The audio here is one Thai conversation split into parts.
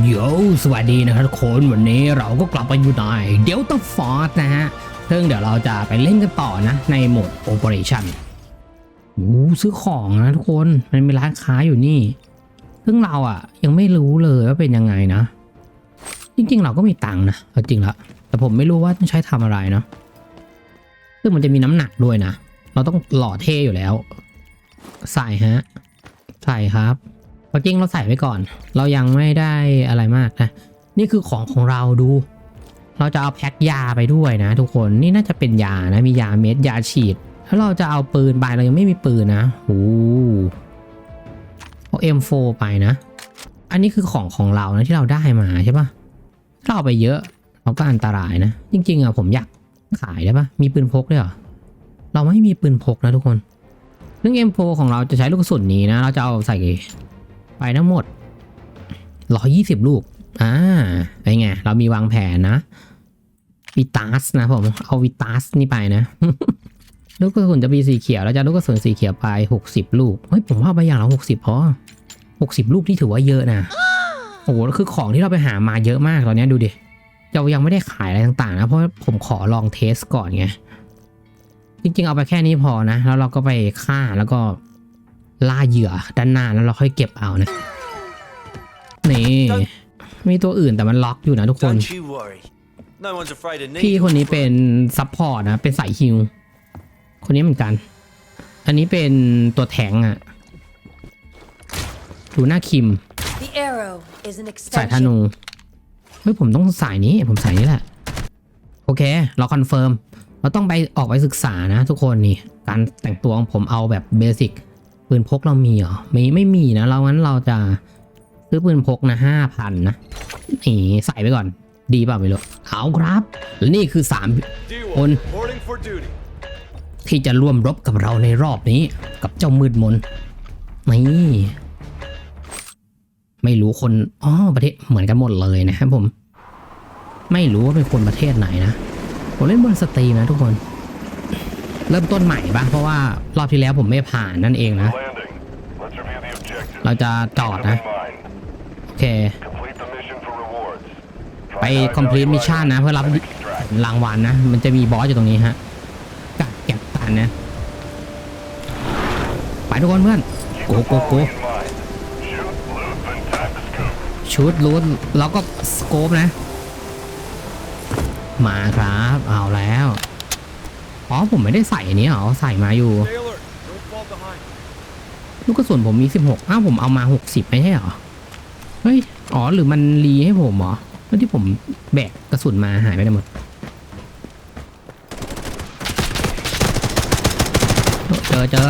โยสวัสดีนะครับทุกคนวันนี้เราก็กลับมาอยู่ในเดลต้าฟอร์นะฮะ ซึ่งเดี๋ยวเราจะไปเล่นกันต่อนะ ในโหมด Operation โอ้ซื้อของนะทุกคนมันมีร้านค้าอยู่นี่ ซึ่งเราอะยังไม่รู้เลยว่าเป็นยังไงนะ จริงๆ เราก็มีตังค์นะเอาจริงละแต่ผมไม่รู้ว่าต้องใช้ทำอะไรเนาะซึ่งมันจะมีน้ำหนักด้วยนะ เราต้องหล่อเท่อยู่แล้ว ใส่ฮะ ใส่ครับ เอจริงเราใส่ไว้ก่อน เรายังไม่ได้อะไรมากนะ นี่คือของของเราดู เราจะเอาแพ็คยาไปด้วยนะ ทุกคน นี่น่าจะเป็นยานะ มียาเม็ดยาฉีด แล้วเราจะเอาปืนไปเรายังไม่มีปืนนะโอ้เอา M4 ไปนะ อันนี้คือของของเรานะที่เราได้มาใช่ปะถ้าเราไปเยอะเราก็อันตรายนะ จริง ๆอะผมอยากขายได้ปะมีปืนพกด้วยเหรอ เราไม่มีปืนพกนะทุกคนซึ่อง M4 ของเราจะใช้ลูกกระสุนนี้นะ เราจะเอาใส่ ไปทั้งหมด 120 ลูก อ่าไปไง เรามีวางแผนนะวิตาสนะผม เอาวิตาสนี่ไปนะ ลูกกระสุนจะมีสีเขียวแล้วจะลูกกระสุนสีเขียวไป 60 ลูก เฮ้ย ผมว่าไปอย่างละ60พอ60 ลูกที่ถือว่าเยอะนะ โอ้โหคือของที่เราไปหามาเยอะมากตอนนี้ดูดิ เรายังไม่ได้ขายอะไรต่างๆนะ เพราะผมขอลองเทสก่อนไง จริงๆ เอาไปแค่นี้พอนะ แล้วเราก็ไปฆ่าแล้วก็ ล่าเหยื่อด้านหน้าแล้วเราค่อยเก็บเอานะ นี่มีตัวอื่นแต่มันล็อกอยู่นะทุกคน Don't you worry. No one's afraid of พี่ needles. คนนี้เป็นซัพพอร์ตนะ เป็นสายฮิว คนนี้เหมือนกัน อันนี้เป็นตัวแทงอะดูหน้าคิม The arrow is an สายธนู extension. เฮ้ยผมต้องสายนี้ ผมสายนี้แหละ โอเค เราคอนเฟิร์ม เราต้องไปออกไปศึกษานะทุกคนนี่ การแต่งตัวของผมเอาแบบเบสิก ปืนพกเรามีเหรอไม่ไม่มีนะเรางั้นเราจะซื้อปืนพกนะห้าพันนะนี่ใส่ไปก่อน ดีเปล่าไม่รู้เอาครับและนี่คือสาม Dewa, On. reporting for duty. ที่จะร่วมรบกับเราในรอบนี้ กับเจ้ามืดมนนี่ไม่รู้คนอ๋อประเทศเหมือนกันหมดเลยนะครับผม ไม่รู้ว่าเป็นคนประเทศไหนนะผมเล่นบนสตรีมนะทุกคน เริ่มต้นใหม่บ้างเพราะว่ารอบที่แล้วผมไม่ผ่านนั่นเองนะ เราจะจอดนะ โอเค ไปคอม plete มิชชั่นนะ เพื่อรับรางวัลนะ มันจะมีบอสอยู่ตรงนี้ฮะกัดเก็บตันนะ ไปทุกคนเพื่อนโกโกโกชุดลูดแล้วก็สโคปนะ มาครับ เอาแล้ว อ๋อผมไม่ได้ใส่อันนี้เหรอใส่มาอยู่ Stay alert. Don't fall behind. ลูกกระสุนผมมี16อ้าวผมเอามา60ไม่ใช่เหรอ เฮ้ย อ๋อหรือมันรีให้ผมเหรอแล้วที่ผมแบกกระสุนมาหายไปไหนหมดเจอเจอ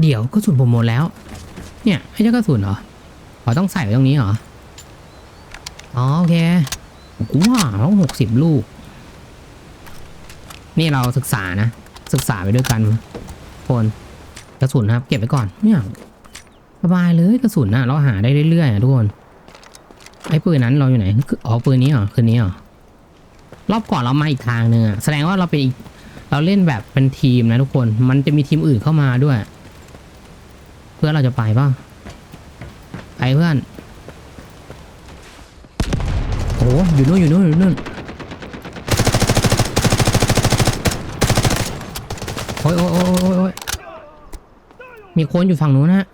เดี๋ยวกระสุนผมหมดแล้ว เนี่ยให้เจ้ากระสุนเหรอขอต้องใส่ไว้ตรงนี้เหรอ อ๋อโอเคว้าวต้องหกสิบลูก นี่เราศึกษานะ ศึกษาไปด้วยกันคนกระสุนนะครับ เก็บไว้ก่อนเนี่ยสบายเลยกระสุนนะเราหาได้เรื่อยๆอะทุกคนไอ้ปืนนั้นเราอยู่ไหนคืออ๋อปืนนี้เหรอคืนนี้เหรอรอบก่อนเรามาอีกทางหนึ่งอะแสดงว่าเราเป็นอีกเราเล่นแบบเป็นทีมนะทุกคน มันจะมีทีมอื่นเข้ามาด้วย เพื่อเราจะไปป่ะไปเพื่อนโอ้อยู่นู่นอยู่นู่นอยู่นู่น โอ้ยโอ้ยโอ้ยโอ้ยมีคนอยู่ฝั่งนู้นนะ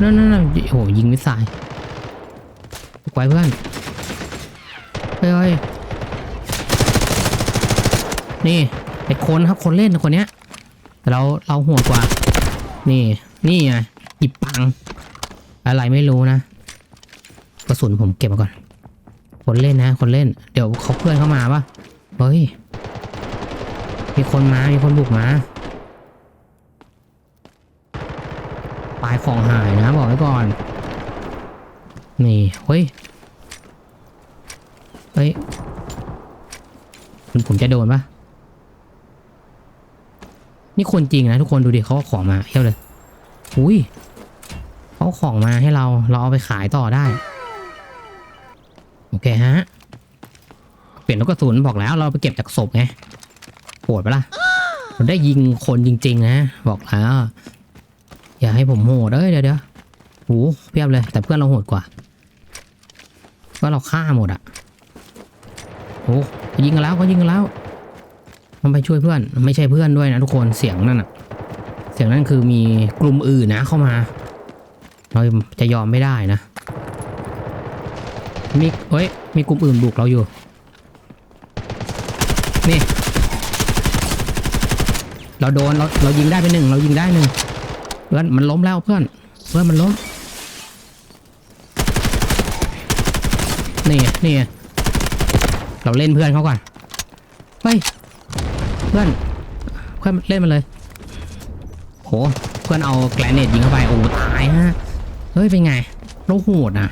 นั่นนั่นนั่นโอ้โหยิงมิสไซล์ไว้เพื่อนเฮ้ยเฮ้ยนี่ไอ้คนครับคนเล่นคนเนี้ย แต่เราเราหัวกว่า นี่ นี่ไงหยิบปัง อะไรไม่รู้นะกระสุนผมเก็บมาก่อน คนเล่นนะ คนเล่น เดี๋ยวเขาเพื่อนเข้ามาปะ เฮ้ย มีคนมา มีคนบุกมาปลายของหายนะ บอกไว้ก่อน นี่ เฮ้ย เฮ้ยผมจะโดนปะนี่คนจริงนะทุกคนดูดิเขาเอาของมาเที่ยวเลย อุ้ยเขาเอาของมาให้เรา เราเอาไปขายต่อได้ โอเคฮะ เปลี่ยนลู กระสุนบอกแล้วเราไปเก็บจากศพไงโหดปะล่ะผมได้ยิงคนจริง ๆ นะ บอกแล้ว อย่าให้ผมโหดเอ้ยเดี๋ยวเดี๋ยวโหเพียบเลย แต่เพื่อนเราโหดกว่าเพื่อนเราฆ่าหมดอะโอ้ยิงกันแล้วเขายิงกันแล้ว มันไปช่วยเพื่อน ไม่ใช่เพื่อนด้วยนะทุกคนเสียงนั่นอะเสียงนั่นคือมีกลุ่มอื่นนะเข้ามา เราจะยอมไม่ได้นะมีเฮ้ยมีกลุ่มอื่นบุกเราอยู่ นี่ เราโดนเราเรายิงได้ไปหนึ่งเรายิงได้หนึ่งเพื่อนมันล้มแล้วเพื่อนเพื่อนมันล้มนี่ไงนี่ไงเราเล่นเพื่อนเขาก่อนเฮ้ยเพื่อนเพื่อนเล่นมาเลยโหเพื่อนเอาแกรเนตยิงเข้าไปโอ้ตายฮะเฮ้ยเป็นไงเราโหดนะ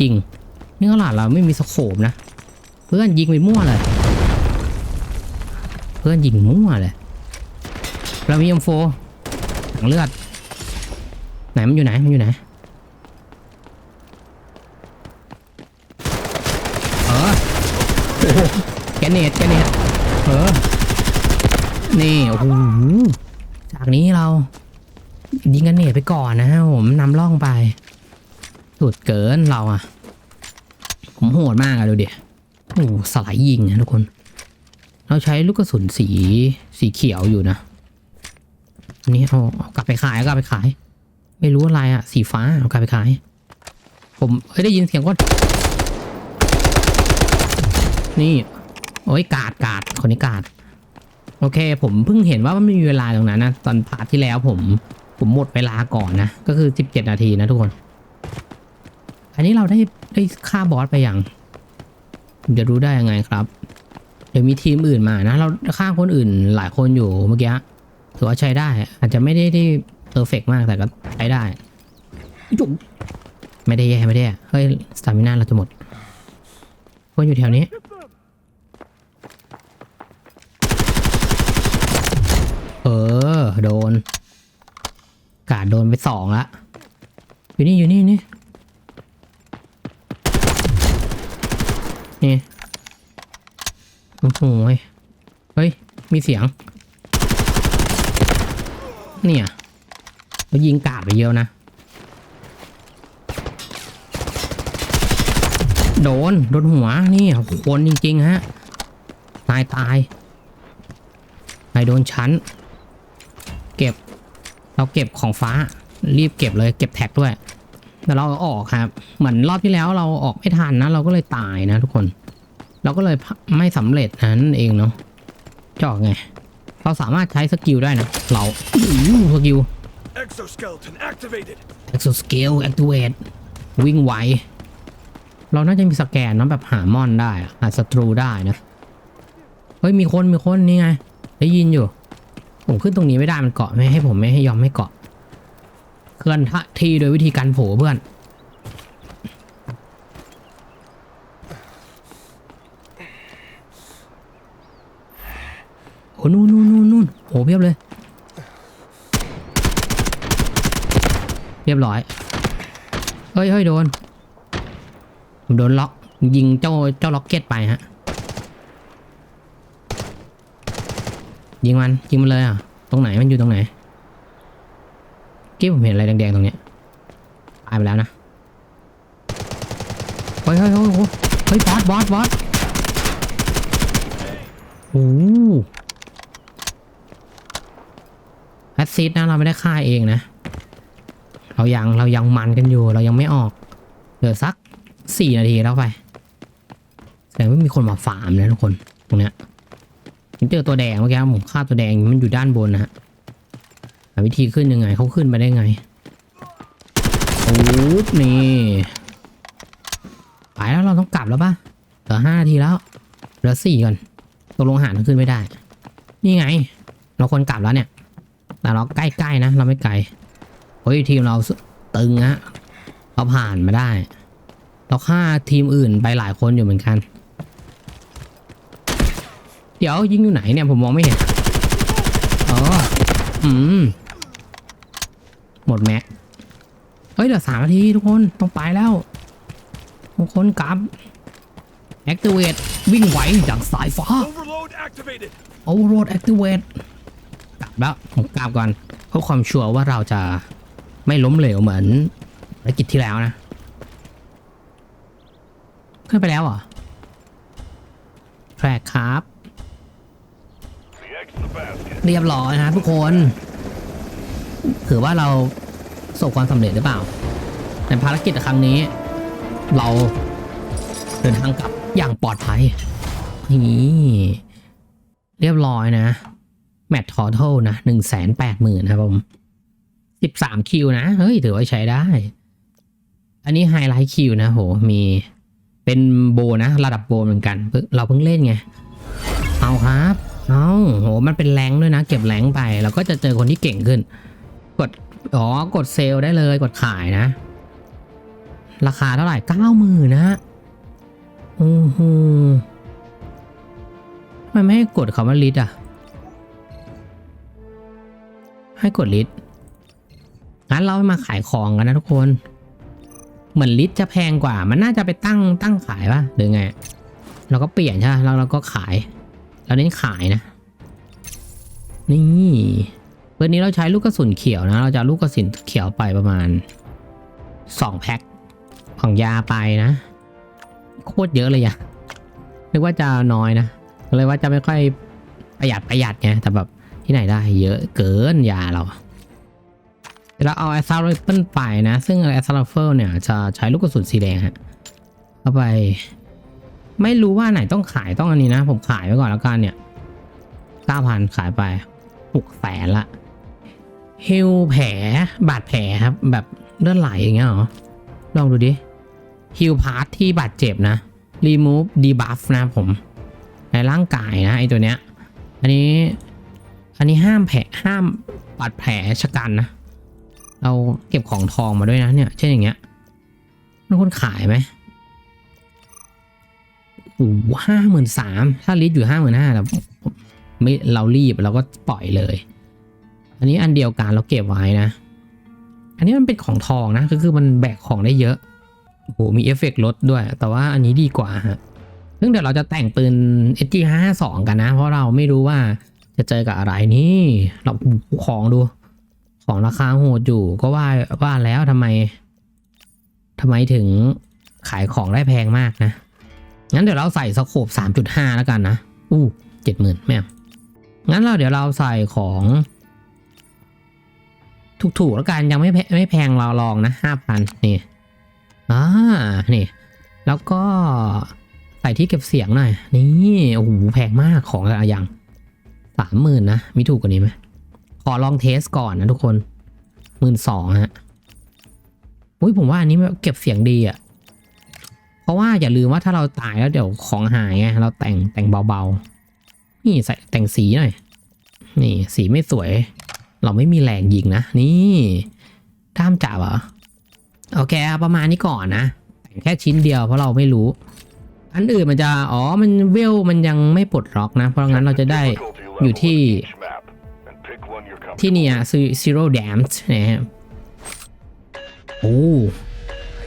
จริงนี่ขนาดเราไม่มีสโคปนะ เพื่อนยิงไปมั่วเลย เพื่อนยิงมั่วเลยเรามีเอ็มโฟถังเลือด ไหนมันอยู่ไหนมันอยู่ไหนเออแกเนตแกเนตเออนี่โอ้โหจากนี้เรา ยิงกันเนตไปก่อนนะฮะผมนำล่องไป สุดเกินเราอะผมโหดมากอะดูดิโอ้โหสไลด์ยิงนะทุกคน เราใช้ลูกกระสุนสีสีเขียวอยู่นะอันนี้เอาเอากลับไปขายเอากลับไปขาย ไม่รู้อะไรอะสีฟ้าเอากลับไปขาย ผมเฮ้ยได้ยินเสียงก้นนี่โอ้ยกาดกาดคนนี้กาด โอเค ผมเพิ่งเห็นว่ามันมีเวลาตรงนั้นนะตอนพาร์ทที่แล้วผม ผมหมดเวลาก่อนนะ ก็คือ17นาทีนะทุกคน อันนี้เราได้ได้ฆ่าบอสไปอย่างจะรู้ได้ยังไงครับ เดี๋ยวมีทีมอื่นมานะ เราฆ่าคนอื่นหลายคนอยู่เมื่อกี้ถือว่าใช้ได้ อาจจะไม่ได้ได้เพอร์เฟกมากแต่ก็ใช้ได้จุ๊บไม่ได้แย่ไม่ได้แย่เฮ้ยสตามิน่าเราจะหมดคนอยู่แถวนี้เออโดน กาดโดนไปสองละอยู่นี่อยู่นี่นี่นี่ โอ้โหเฮ้ย มีเสียง เนี่ยเรายิงกาดไปเยอะนะ โดน โดนหัว นี่คนจริง ๆ ฮะ ตายตายนายโดนชั้น เก็บ เราเก็บของฟ้า รีบเก็บเลย เก็บแท็กด้วย แต่เราออกครับ เหมือนรอบที่แล้วเราออกไม่ทันนะ เราก็เลยตายนะทุกคน เราก็เลยไม่สำเร็จนั่นเองเนาะจะออกไง เราสามารถใช้สกิลได้นะ เราอู้สกิล Exoskeleton activated. Exo Skill Activate วิ่งไว เราน่าจะมีสแกนเนอะแบบหามอนได้อะหาศัตรูได้นะ เฮ้ยมีคนมีคนนี่ไง ได้ยินอยู่ ผมขึ้นตรงนี้ไม่ได้มันเกาะไม่ให้ผมไม่ให้ยอมไม่เกาะ เคลื่อนที่โดยวิธีการโผล่เพื่อน โอ้นู่นนู่นนู่นนู่นโหเพียบเลยเรียบร้อยเฮ้ยเฮ้ยโดนผมโดนล็อกยิงเจ้าเจ้าล็อกเก็ตไปฮะยิงมันยิงมันเลยอะตรงไหนมันอยู่ตรงไหนกี้ผมเห็นอะไรแดงๆตรงเนี้ยตายไปแล้วนะเฮ้ยเฮ้ยเฮ้ยเฮ้ยเฮ้ยบอสบอสบอสโอ้ แอดซิดนะเราไม่ได้ฆ่าเองนะ เรายังเรายังมันกันอยู่ เรายังไม่ออก เหลือสักสี่นาทีแล้วไป แสดงว่ามีคนมาฟาร์มนะทุกคนตรงเนี้ยผมเจอตัวแดงเมื่อกี้ผมฆ่าตัวแดงมันอยู่ด้านบนนะฮะวิธีขึ้นยังไงเขาขึ้นไปได้ไงโอ้นี่ไปแล้วเราต้องกลับแล้วป่ะเหลือห้านาทีแล้วเหลือสี่ก่อนตกลงหารขึ้นไม่ได้ นี่ไง เราควรกลับแล้วเนี่ย แต่เราใกล้ๆนะ เราไม่ไกลเฮ้ยทีมเราตึงฮะเราผ่านมาได้ เราฆ่าทีมอื่นไปหลายคนอยู่เหมือนกัน เดี๋ยวยิงอยู่ไหนเนี่ยผมมองไม่เห็นอ๋ออืมหมดแม็กเฮ้ยเดี๋ยวสามนาทีทุกคนต้องไปแล้วทุกคนกลับ Activate วิ่งไหวจากสายฟ้า Overload activated. Overload Activate แล้วผมกราบก่อนเพื่อความชัวร์ว่าเราจะไม่ล้มเหลวเหมือนภารกิจที่แล้วนะขึ้นไปแล้วเหรอแทรกครับ เรียบร้อยนะทุกคน ถือว่าเราประสบความสำเร็จหรือเปล่า ในภารกิจครั้งนี้ เราเดินทางกลับอย่างปลอดภัยนี่เรียบร้อยนะ แมตทอทัลนะหนึ่งแสนแปดหมื่นนะครับผมสิบสามคิวนะ เฮ้ย ถือว่าใช้ได้ อันนี้ไฮไลท์คิวนะ โห มีเป็นโบนะ ระดับโบเหมือนกันเพิ่งเราเพิ่งเล่นไง เอาครับ เอาโห มันเป็นแรงด้วยนะ เก็บแรงไปแล้วก็จะเจอคนที่เก่งขึ้น กด อ๋อ กดเซลล์ได้เลย กดขายนะ ราคาเท่าไหร่เก้าหมื่นนะโอ้โหทำไมไม่ให้กดคำว่าลิตอะ ให้กดลิตงั้นเรามาขายของกันนะทุกคน เหมือนลิตจะแพงกว่า มันน่าจะไปตั้งตั้งขายป่ะหรือไง เราก็เปลี่ยนใช่ไหมแล้วเราก็ขาย เราเน้นขายนะ นี่วันนี้เราใช้ลูกกระสุนเขียวนะ เราจะลูกกระสุนเขียวไปประมาณสองแพ็คของยาไปนะ โคตรเยอะเลยอะนึกว่าจะน้อยนะเลยว่าจะไม่ค่อยประหยัดประหยัดไงแต่แบบ ที่ไหนได้เยอะเกินยาเราเราเอาแอสซาร์ไรเฟิลไปนะ ซึ่งแอสซาร์ไรเฟิลเนี่ยจะใช้ลูกกระสุนสีแดงฮะเอาไป ไม่รู้ว่าไหนต้องขายต้องอันนี้นะ ผมขายไว้ก่อนแล้วกันเนี่ยเก้าพันขายไปหกแสนละฮิวแผลบาดแผลครับ แบบเลือดไหลอย่างเงี้ยเหรอ ลองดูดิฮิวพาร์ทที่บาดเจ็บนะ remove debuff นะผม ในร่างกายนะไอตัวเนี้ย อันนี้ อันนี้ห้ามแผลห้ามบาดแผลชะกันนะ เราเก็บของทองมาด้วยนะเนี่ย เช่นอย่างเงี้ยมันคนขายไหมโอ้ห้าหมื่นสามถ้าลิตรอยู่ห้าหมื่นห้าเราไม่เรารีบเราก็ปล่อยเลย อันนี้อันเดียวกันเราเก็บไว้นะ อันนี้มันเป็นของทองนะ ก็คือมันแบกของได้เยอะโอ้โหมีเอฟเฟกต์ลดด้วย แต่ว่าอันนี้ดีกว่าฮะซึ่งเดี๋ยวเราจะแต่งปืน SG 5 2กันนะ เพราะเราไม่รู้ว่า จะเจอกับอะไรนี่เราของดู ของราคาโหดอยู่ก็ว่าว่าแล้วทำไมทำไมถึงขายของได้แพงมากนะ งั้นเดี๋ยวเราใส่สโคป3.5 แล้วกันนะ อู้เจ็ดหมื่นไม่งั้นเราเดี๋ยวเราใส่ของ ถูกๆแล้วกันยังไม่แพไม่แพงเราลองนะห้าพันนี่อ่านี่ แล้วก็ใส่ที่เก็บเสียงหน่อย นี่ โอ้โห แพงมากของแต่ละอย่าง สามหมื่นนะ มีถูกกว่านี้ไหมขอลองเทสก่อนนะทุกคนหมื่นสองฮะอุ้ยผมว่าอันนี้เก็บเสียงดีอะเพราะว่าอย่าลืมว่าถ้าเราตายแล้วเดี๋ยวของหายไงเราแต่งแต่งเบาๆ นี่ใส่แต่งสีหน่อย นี่สีไม่สวย เราไม่มีแรงยิงนะ นี่ท่ามจับเหรอโอเคประมาณนี้ก่อนนะแต่งแค่ชิ้นเดียวเพราะเราไม่รู้ อันอื่นมันจะ อ๋อ มันเวลมันยังไม่ปลดล็อกนะ เพราะงั้นเราจะได้ อยู่ level ที่ of each map, and pick one you're comfortable ที่เนี่ยคือ zero damage นะฮะโอ้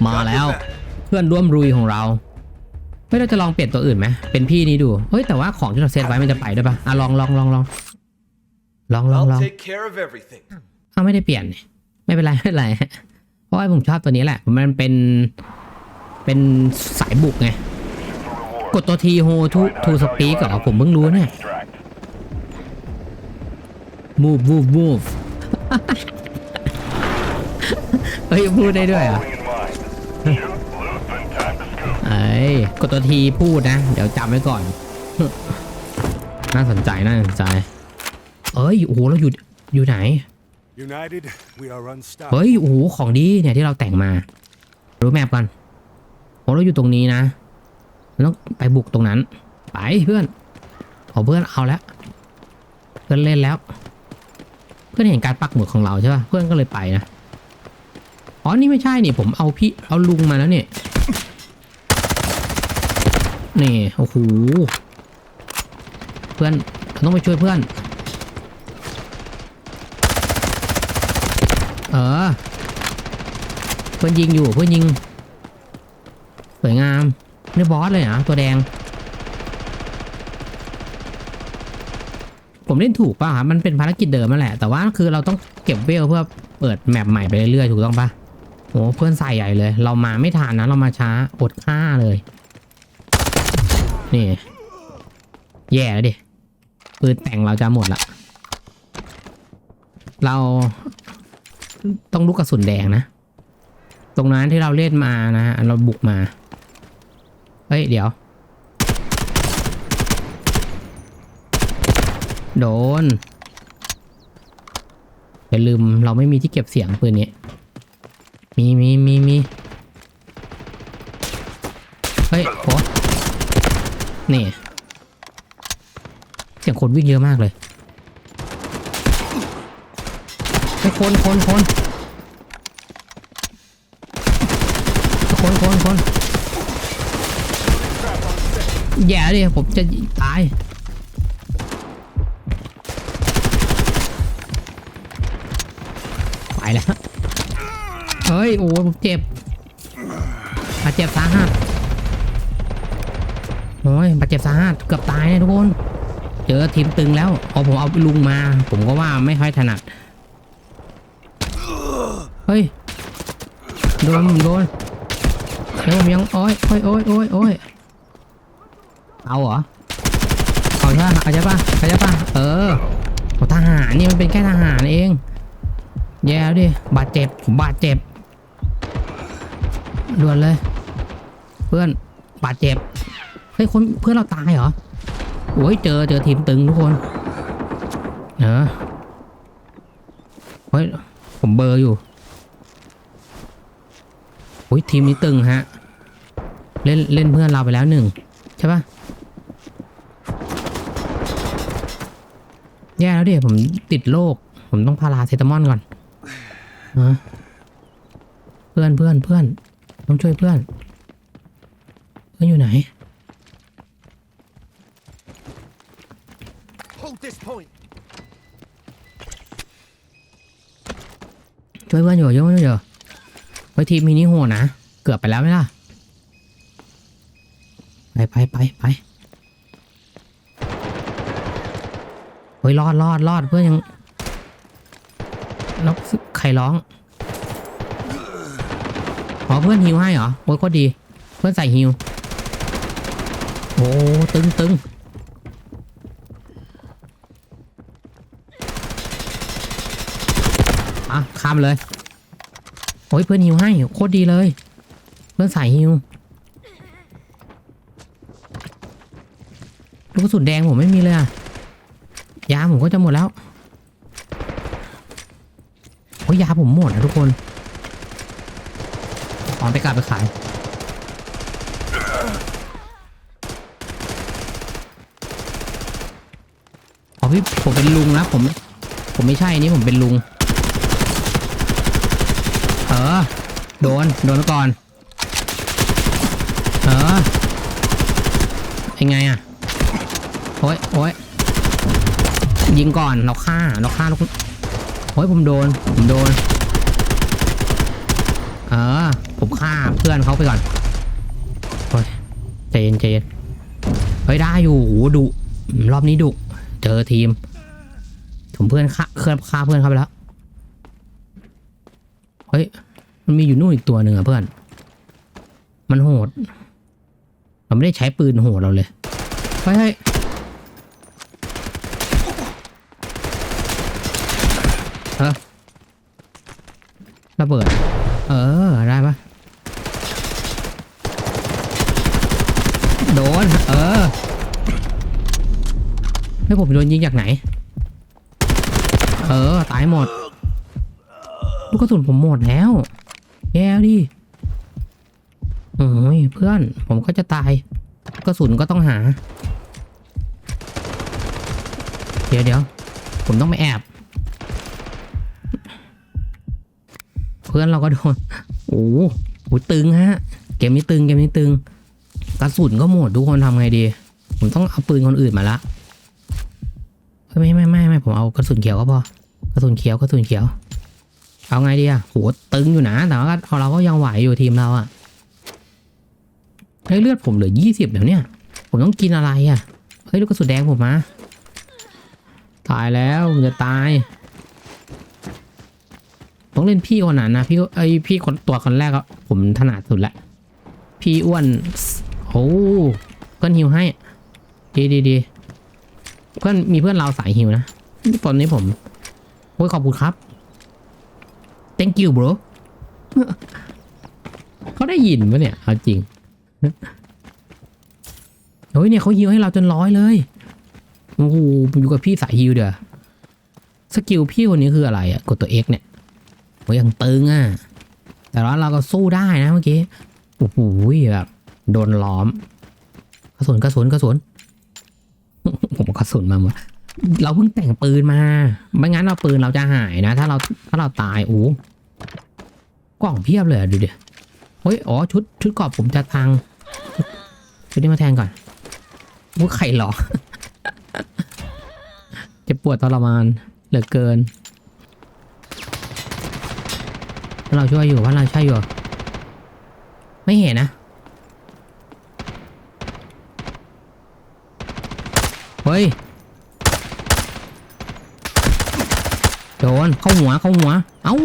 มาแล้วเพื่อนร่วมรุยของเราเฮ้ยเราจะลองเปลี่ยนตัวอื่นไหมเป็นพี่นี้ดูเฮ้ยแต่ว่าของที่เราเซตไว้มันจะไปด้วยปะอะลองลองลองลองลองลองล I'll อง take care of everything. เอาไม่ได้เปลี่ยนนี่ไม่เป็นไรไม่เป็นไรเพราะว่าผมชอบตัวนี้แหละมันเป็นเป็นสายบุกไง for reward. กดตัวทีโฮทูทูสปีกเหรอผมเพิ่งรู้เนี่ย Extract. Move move move เฮ้ยพูดได้ด้วยเหรอะ Following in mind. Shoot, loot, and time to scoop. เอ้ยกดตัวทีพูดนะ เดี๋ยวจำไว้ก่อน น่าสนใจ น่าสนใจ เอ้ย โอ้โห เราอยู่ อยู่ไหน United, we are unstoppable. เฮ้ย โอ้โห ของดีเนี่ยที่เราแต่งมา รู้แมปกันโอ้เราอยู่ตรงนี้นะเราต้องไปบุกตรงนั้น ไปเพื่อนเอาเพื่อนเอาแล้ว เพื่อนเล่นแล้ว เพื่อนเห็นการปักหมุดของเราใช่ป่ะเพื่อนก็เลยไปนะอ๋อนี่ไม่ใช่นี่ผมเอาพี่เอาลุงมาแล้วเนี่ยนี่โอ้โหเพื่อนต้องไปช่วยเพื่อน เออ เพื่อนยิงอยู่เพื่อนยิงสวยงามนี่บอสเลยเหรอตัวแดง ผมเล่นถูกป่ะครับมันเป็นภารกิจเดิมนั่นแหละ แต่ว่าคือเราต้องเก็บเวลเพื่อเปิดแมปใหม่ไปเรื่อยๆถูกต้องป่ะโอ้เพื่อนใส่ใหญ่เลย เรามาไม่ทันนะเรามาช้าอดฆ่าเลย นี่ แย่แล้วดิปืนแต่งเราจะหมดละเราต้องลูกกระสุนแดงนะ ตรงนั้นที่เราเล่นมานะฮะเราบุกมา เฮ้ย เดี๋ยว โดนอย่าลืมเราไม่มีที่เก็บเสียงปืนนี้ มีมีมีมีเฮ้ยโหนี่ เสียงคนวิ่งเยอะมากเลยเฮ้คนคนคนคนคนคนแย่ดิผมจะตาย ไป แล้วเฮ้ยโอ้ผมเจ็บบาดเจ็บสาหัสโอ้ยบาดเจ็บสาหัสเกือบตายเลยทุกคน เจอทีมตึงแล้วพอผมเอาลุงมา ผมก็ว่าไม่ค่อยถนัดเฮ้ยโดนโดนแล้วผมยังโอ้ยโอ้ยโอ้ยโอ้ยโอ้ยเอาเหรอเอาใช่ปะเอาใช่ปะเอาใช่ปะเออทหารนี่มันเป็นแค่ทหารเอง แย่แล้วดิ บาดเจ็บ ผมบาดเจ็บด่วนเลย เพื่อนบาดเจ็บ เฮ้ยคนเพื่อนเราตายเหรอ โอ้ยเจอเจอทีมตึงทุกคน เออเฮ้ยผมเบอร์อยู่โอ้ยทีมนี้ตึงฮะ เล่นเล่นเพื่อนเราไปแล้วหนึ่งใช่ปะแย่แล้วดิผมติดโรคผมต้องพาราเซตามอลก่อน ฮะเพื่อนเพื่อนเพื่อนต้องช่วยเพื่อน เพื่อนอยู่ไหน Hold this point. ช่วยเพื่อนอยู่ช่วยเพื่อนอยู่ไว้ทีมมินิโหดนะ เกือบไปแล้วไหมล่ะ ไปไปไปไปเฮ้ยรอดรอดรอดเพื่อนยัง แล้วใครร้องอ๋อเพื่อนฮิวให้เหรอโอ้ยก็ดี เพื่อนใส่ฮิวโอ้ตึงตึงอะข้ามเลยโอ้ยเพื่อนฮิวให้โคตรดีเลย เพื่อนใส่ฮิวลูกกระสุนแดงผมไม่มีเลยอะยาผมก็จะหมดแล้ว อ้ยยาผมหมดนะทุกคนเอ๋อไปกลับไปขายอ๋อพี่ผมเป็นลุงนะผม ผมไม่ใช่นี่ผมเป็นลุง เออ โดน โดนไปก่อน เออเป็นไงอะโอ้ยโอ้ยยิงก่อน เราฆ่า เราฆ่าลูก โอ้ยผมโดน ผมโดน เออ ผมฆ่าเพื่อนเขาไปก่อนโอ้ยใจนใจนเฮ้ยได้อยู่โหดุรอบนี้ดุเจอทีมผมเพื่อนฆ่าเคลื่อนฆ่าเพื่อนเขาไปแล้วเฮ้ยมันมีอยู่นู่นอีกตัวหนึ่งอะเพื่อน มันโหด เราไม่ได้ใช้ปืนโหดเราเลยเฮ้ย เฮ้ยเออระเบิด เออ ได้ปะโดน เออให้ผมโดนยิงจากไหน เออ ตายหมด ลูกกระสุนผมหมดแล้ว แย่ดิโอ้ยเพื่อน ผมก็จะตาย กระสุนก็ต้องหา เดี๋ยวเดี๋ยว ผมต้องไปแอบ เพื่ อนเราก็โดนโอ้โหโหตึงฮะ เกมนี้ตึงเกมนี้ตึง กระสุนก็หมดทุกคนทำไงดี ผมต้องเอาปืนคนอื่นมาละเฮ้ยไม่ไม่ไม่ไม่ผมเอากระสุนเขียวก็พอกระสุนเขียวกระสุนเขียว เอาไงดีอะโหตึงอยู่นะแต่ว่าก็เราก็ยังไหวอยู่ทีมเราอะเฮ้ยเลือดผมเหลือยี่สิบเดี๋ยวเนี่ยผมต้องกินอะไรอะเฮ้ยลูกกระสุนแดงผมมาตายแล้วมันจะตาย ต้องเล่นพี่คนนั้นนะพี่ไอยพี่คนตัวคนแรกอะผมถนัดสุดละ พี่อ้วนโอ้เพื่อนฮิวให้ ดีดีดีเพื่อนมีเพื่อนเราสายฮิวนะตอนนี้ผมโอ้ยขอบคุณครับ thank you bro เขาได้ยินปะเนี่ยเอาจริงเฮ้ยเนี่ยเขาฮิวให้เราจนร้อยเลยโอ้โหอยู่กับพี่สายฮิวเด้อสกิลพี่คนนี้คืออะไรอะกดตัว X เนี่ย โอ้ยังตึงอะ แต่ว่าเราก็สู้ได้นะเมื่อกี้ โอ้โหแบบโดนล้อม กระสุนกระสุนกระสุน ผมกระสุนมาหมดเราเพิ่งแต่งปืนมา ไม่งั้นเราปืนเราจะหายนะ ถ้าเราถ้าเราตาย โอ้โหกล่องเพียบเลยดูดิเฮ้ย อ๋อ ชุด ชุดเกรอบผมจะทางชุดนี้มาแทงก่อนว่าใครหรอเจ็บปวดทรมานเหลือเกิน เราช่วยอยู่พวกเราช่วยอยู่ ไม่เห็นนะ เฮ้ย โดน เข้าหัว เข้าหัว เอ้า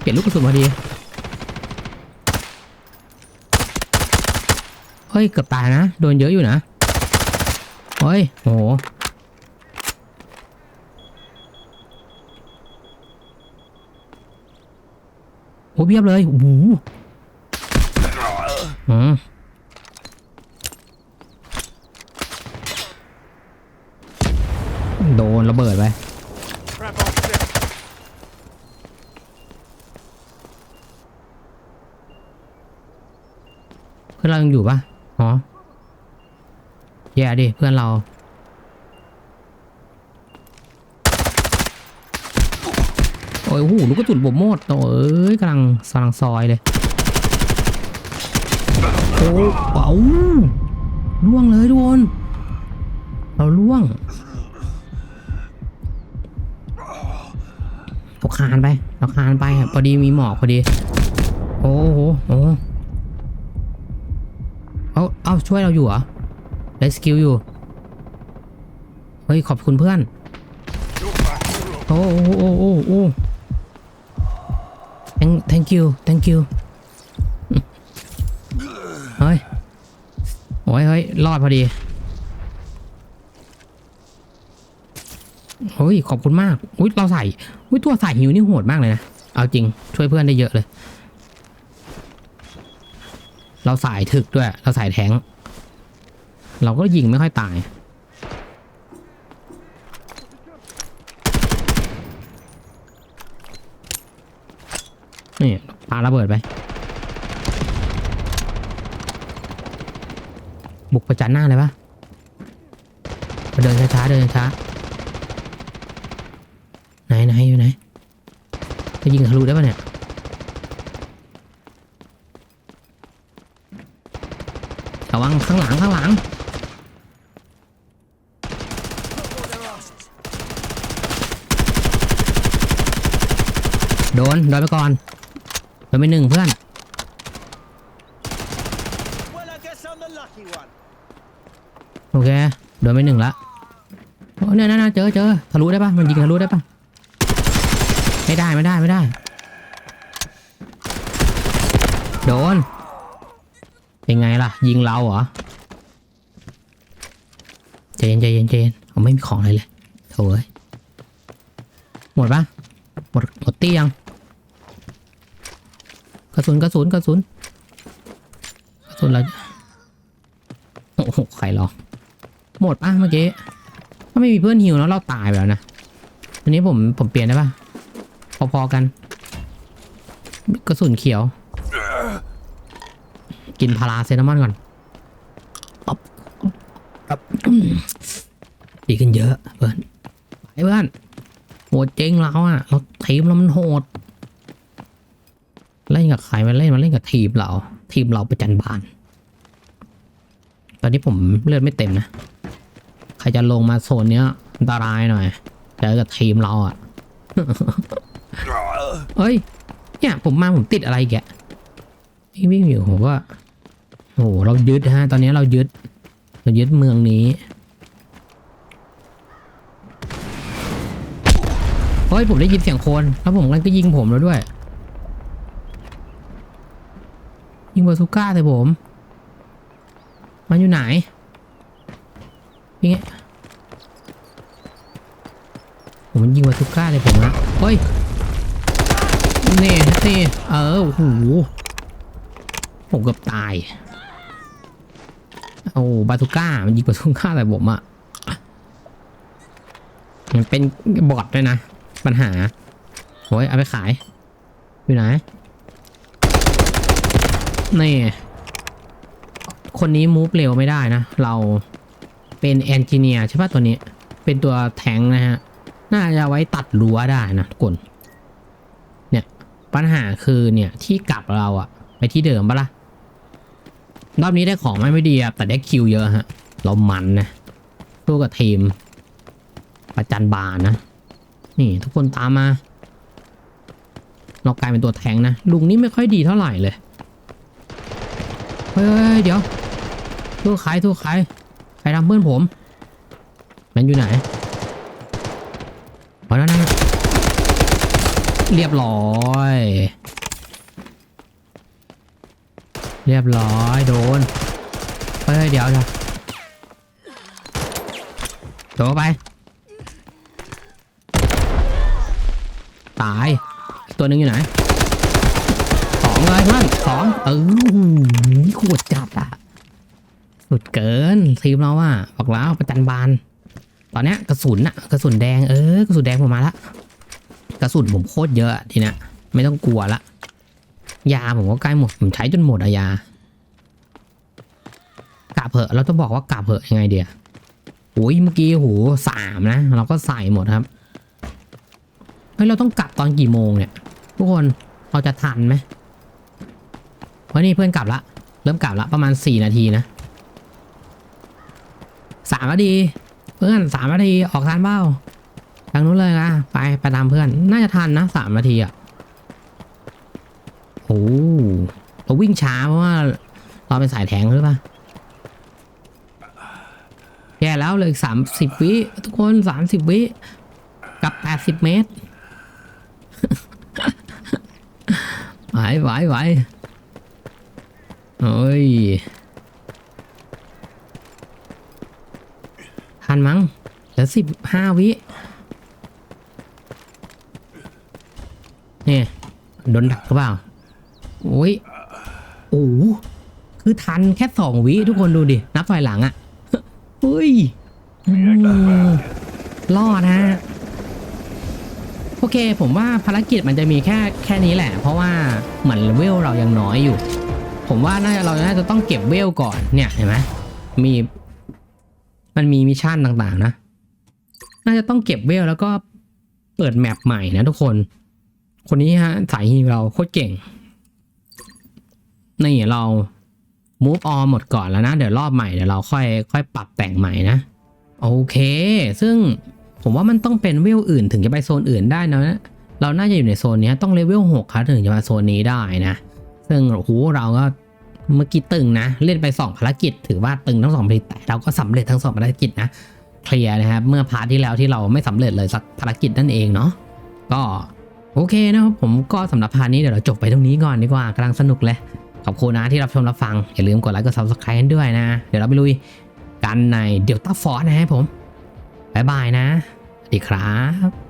เปลี่ยนลูกกระสุนพอดี เฮ้ย เกือบตายนะ โดนเยอะอยู่นะ เฮ้ยโอ้โห อ้เพียบเลยโอ้โหอืมโดนระเบิดไปเพื่อนเรายังอยู่ปะอ๋อแย่ดิเพื่อนเรา อ้ยโอ้โหลูกกระสุนผมโมดโอ้ยกำลังกำลังซอยเลยโอ้เป๋าล่วงเลยทุกคนเราล่วงเราคานไปเราคานไปพอดีมีหมอกพอดี โอ้โหโอ้โหเอาเอาช่วยเราอยู่เหรอได้สกิลอยู่ เฮ้ย ขอบคุณเพื่อน โอ้โอ้โอ้โอ้โอ้ thank thank you thank you เฮ้ย โอ้ยเฮ้ย รอดพอดีเฮ้ย ขอบคุณมาก อุ้ย เราใส่ อุ้ย ตัวใส่หิวนี่โหดมากเลยนะ เอาจริง ช่วยเพื่อนได้เยอะเลย เราใสายถึกด้วย เราใสายแทง เราก็ยิงไม่ค่อยตาย นี่ปา ระเบิดไป บุกประจันหน้าเลยปะเดินช้าๆเดินช้าไหนไหนอยู่ไหนจะยิงทะลุได้ปะเนี่ยระวังข้างหลังข้างหลังโดนโดนไปก่อน โดนไปหนึ่งเพื่อน โอเค โดนไปหนึ่งละโอ้เนี่ยนะเจอเจอทะลุได้ปะมันยิงทะลุได้ปะไม่ได้ไม่ได้ไม่ได้ โดน เป็นไงล่ะ ยิงเราเหรอใจเย็นใจเย็นใจเย็นผมไม่มีของอะไรเลยโถ่เอ้หมดปะหมดหมดตี้ยัง ระสุนกระสุนกระสุนกระสุนเราโอ้โหใครหรอหมดปะเมื่อกี้ถ้าไม่มีเพื่อนฮิวแล้วเราตายไปแล้วนะทีนี้ผมผมเปลี่ยนได้ปะพอๆกันกระสุนเขียว กินพาราเซตามอนก่อนอ๊อบอ๊อบอืมดีกันเยอะเพื่อนไปเพื่อนโหดเจ๊งเราอะเราทีมเรามันโหด เล่นกับใครมาเล่นมาเล่นกับทีมเรา ทีมเราประจันบาน ตอนนี้ผมเลือดไม่เต็มนะ ใครจะลงมาโซนเนี้ยอันตรายหน่อยเจอกับทีมเราอะเอ้ย เนี่ยผมมาผมติดอะไรแกวิ่งวิ่งอยู่ผมก็โอ้โหเรายึดฮะ ตอนนี้เรายึดเรายึดเมืองนี้ยผมได้ยินเสียงคนแล้วผมมันก็ยิงผมแล้วด้วย ยิงบาซูก้าใส่ผม มันอยู่ไหนยิงผมมันยิงบาซูก้าเลยผมนะเฮ้ยนี่นี่เออโอ้โหผมเกือบตายโอ้บาซูก้ามันยิงบาซูก้าใส่ผมอะมันเป็นบอทด้วยนะ ปัญหาโอ้ยเอาไปขาย อยู่ไหน นี่ คนนี้มูฟเร็วไม่ได้นะ เราเป็นแอนจิเนียร์ใช่ป่ะตัวนี้ เป็นตัวแทงนะฮะ น่าจะไว้ตัดรั้วได้นะทุกคนเนี่ย ปัญหาคือเนี่ยที่กลับเราอะไปที่เดิมปะล่ะรอบนี้ได้ของไม่ไม่ดีอะแต่ได้คิวเยอะฮะ เรามันนะสู้กับทีม ประจันบานนะ นี่ทุกคนตามมา เรากลายเป็นตัวแทงนะ ลุงนี่ไม่ค่อยดีเท่าไหร่เลย เฮ้ยเดี๋ยวตู้ขายตู้ขายใครทำเพื่อนผม มันอยู่ไหนอ๋อนั่นนั่นเรียบร้อย เรียบร้อยโดนเฮ้ยเดี๋ยวเดี๋ยวโดนไป ตาย ตัวหนึ่งอยู่ไหน องเลยเพื่อนสองเออนี่ขวดจัดอะสุดเกินทีมเราอะบอกแล้วประจันบาน ตอนเนี้ยกระสุนอะกระสุนแดงเออกระสุนแดงผมมาละกระสุนผมโคตรเยอะทีเนี้ยไม่ต้องกลัวละยาผมก็ใกล้หมดผมใช้จนหมดอะยากลับเถอะเราต้องบอกว่ากลับเถอะยังไงเดียโอ้ยเมื่อกี้โหสามนะ เราก็ใส่หมดครับเฮ้ยเราต้องกลับตอนกี่โมงเนี่ย ทุกคนเราจะทันไหม เฮ้ยนี่เพื่อนกลับละ เริ่มกลับละประมาณสี่นาทีนะสามนาที เพื่อนสามนาทีออกทันเปล่าทางนู้นเลยนะไปไปตามเพื่อนน่าจะทันนะสามนาทีอะโอ้เราวิ่งช้าเพราะว่าเราเป็นสายแทงหรือเปล่าแย่แล้วเลยสามสิบวิทุกคนสามสิบวิกับแปดสิบเมตรไหวไหวไหว โอ้ยทันมั้งเหลือสิบห้าวิ เนี่ยโดนดักหรือเปล่า โอ้ย โอ้คือทันแค่สองวิทุกคนดูดิ นับถอยหลังอะ่ะเฮ้ยอืมรอดฮะ โอเค ผมว่าภารกิจมันจะมีแค่แค่นี้แหละ เพราะว่าเหมือนเลเวลเรายังน้อยอยู่ ผมว่าน่าจะเราน่าจะต้องเก็บเวลก่อนเนี่ยเห็นไหมมีมันมีมิชชั่นต่างๆ นะ น่าจะต้องเก็บเวลแล้วก็เปิดแมปใหม่นะทุกคน คนนี้ฮะสายฮีร่เราโคตรเก่งนี่เรา move on หมดก่อนแล้วนะ เดี๋ยวรอบใหม่เดี๋ยวเราค่อยค่อยปรับแต่งใหม่นะ โอเค ซึ่งผมว่ามันต้องเป็นเวลอื่นถึงจะไปโซนอื่นได้นะเราน่าจะอยู่ในโซนนี้ต้องเลเวลหกครับถึงจะมาโซนนี้ได้นะ ซึ่งโอ้โหเราก็ เมื่อกี้ตึงนะ เล่นไป 2 ภารกิจ ถือว่าตึงทั้งสองภารกิจแต่เราก็สำเร็จทั้งสองภารกิจนะเคลียร์นะครับเมื่อพาร์ทที่แล้วที่เราไม่สำเร็จเลยสักภารกิจนั่นเองเนาะก็โอเคนะครับผมก็สำหรับพาร์ทนี้เดี๋ยวเราจบไปตรงนี้ก่อนดีกว่ากำลังสนุกเลยขอบคุณนะที่รับชมรับฟัง อย่าลืมกดไลค์กด subscribe กันด้วยนะ เดี๋ยวเราไปลุยกันในเดลต้าฟอร์สนะครับผมบ๊ายบายนะสวัสดีครับ